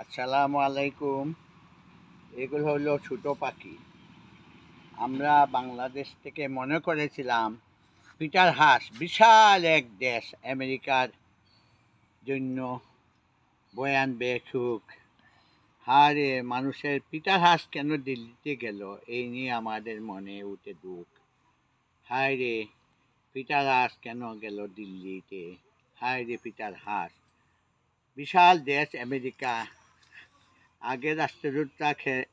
আসসালামু আলাইকুম। এগুলো হলো ছোটো পাখি। আমরা বাংলাদেশ থেকে মনে করেছিলাম পিটার হাঁস, বিশাল এক দেশ আমেরিকার জন্য বয়ান বেসুক হারে মানুষের পিটার হাঁস কেন দিল্লিতে গেল? এই নিয়ে আমাদের মনে উঠে দুঃখ। হায় রে পিটার হাঁস কেন গেল দিল্লিতে? হায় রে পিটার হাঁস। বিশাল দেশ আমেরিকা। আগে রাষ্ট্রদূতরা খে-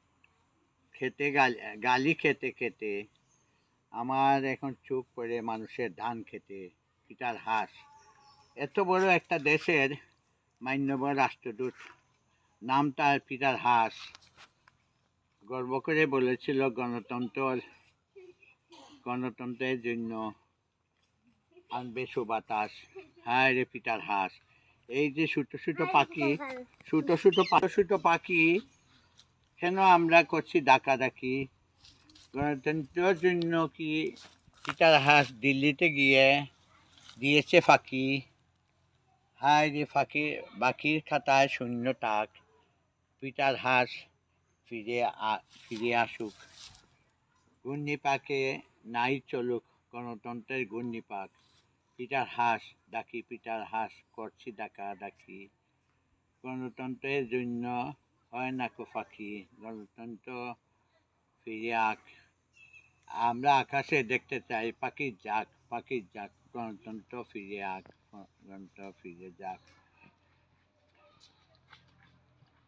খেতে গালি গালি খেতে খেতে, আমার এখন চোখ পড়ে মানুষের ধান খেতে, পিতার হাঁস। এত বড় একটা দেশের মান্যবর রাষ্ট্রদূত, নাম তার পিতার হাঁস। গর্ব করে বলেছিল গণতন্ত্র গণতন্ত্রের জন্য আনবে সুবাতাস হায় রে পিটার হাঁস। এই যে ছোটো ছোটো পাখি ছোটো ছোটো ছোটো ছোটো পাখি কেন আমরা করছি ডাকাডাকি? গণতন্ত্রের জন্য কি পিটার হাঁস দিল্লিতে গিয়ে দিয়েছে ফাঁকি? হায় রে ফাঁকি বাকির খাতায় শূন্য টাক। পিটার হাঁস ফিরে ফিরে আসুক। ঘূর্ণিপাকে নাই চলুক গণতন্ত্রের ঘূর্ণিপাক। পিটার হাঁস, ডাকি পিটার হাঁস করছি ডাকা ডাকি। গণতন্ত্রের জন্য হয় না কো ফাঁকি, গণতন্ত্র ফিরে আক। আমরা আকাশে দেখতে চাই পাখির যাক পাখির যাক, গণতন্ত্র ফিরে আক, গণতন্ত্র ফিরে যাক।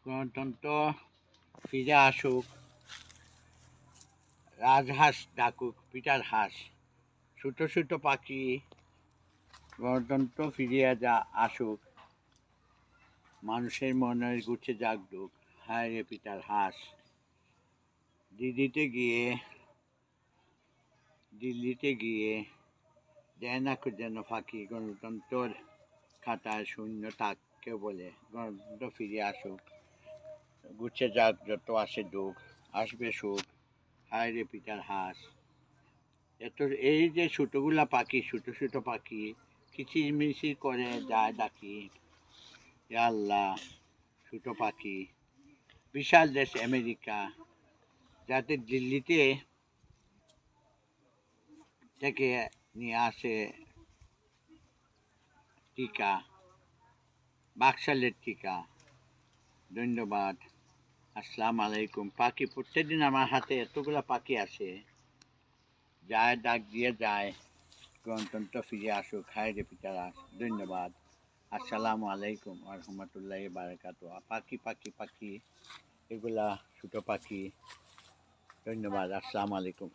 গণতন্ত্র ফিরে আসুক, রাজহাঁস ডাকুক, পিটার হাঁস। ছোটো ছোটো পাখি গণতন্ত্র ফিরিয়ে যা আসুক, মানুষের মনের গুছে জাগডুক হায় রে পিতার হাঁস। দিল্লিতে গিয়ে দিল্লিতে গিয়ে দেয় না যেন ফাঁকি গণতন্ত্রর খাতায় শূন্য থাক কেউ বলে গণতন্ত্র ফিরে আসুক। গুছে যাক যত আসে দুঃখ, আসবে সুখ। হায় রে পিতার হাঁস। এত, এই যে ছোটোগুলা পাখি ছোটো ছোটো পাখি কিচিরমিচির করে যায় ডাকি আল্লাহ ছোটো পাখি, বিশাল দেশ আমেরিকা, যাতে দিল্লিতে থেকে নিয়ে আসে টিকা, বাকশালের টিকা। ধন্যবাদ। আসসালাম আলাইকুম। পাখি, প্রত্যেকদিন আমার হাতে এতগুলা পাখি আসে। যায়, ডাক দিয়ে যায়। গণতন্ত্র ফিরে আসুক। হায় রে পিতারা ধন্যবাদ। আসসালামু আলাইকুম রহমতুল্লাহ বারাকাতু। পাখি পাখি পাখি, এগুলা ছোটো পাখি। ধন্যবাদ, আসসালামু আলাইকুম।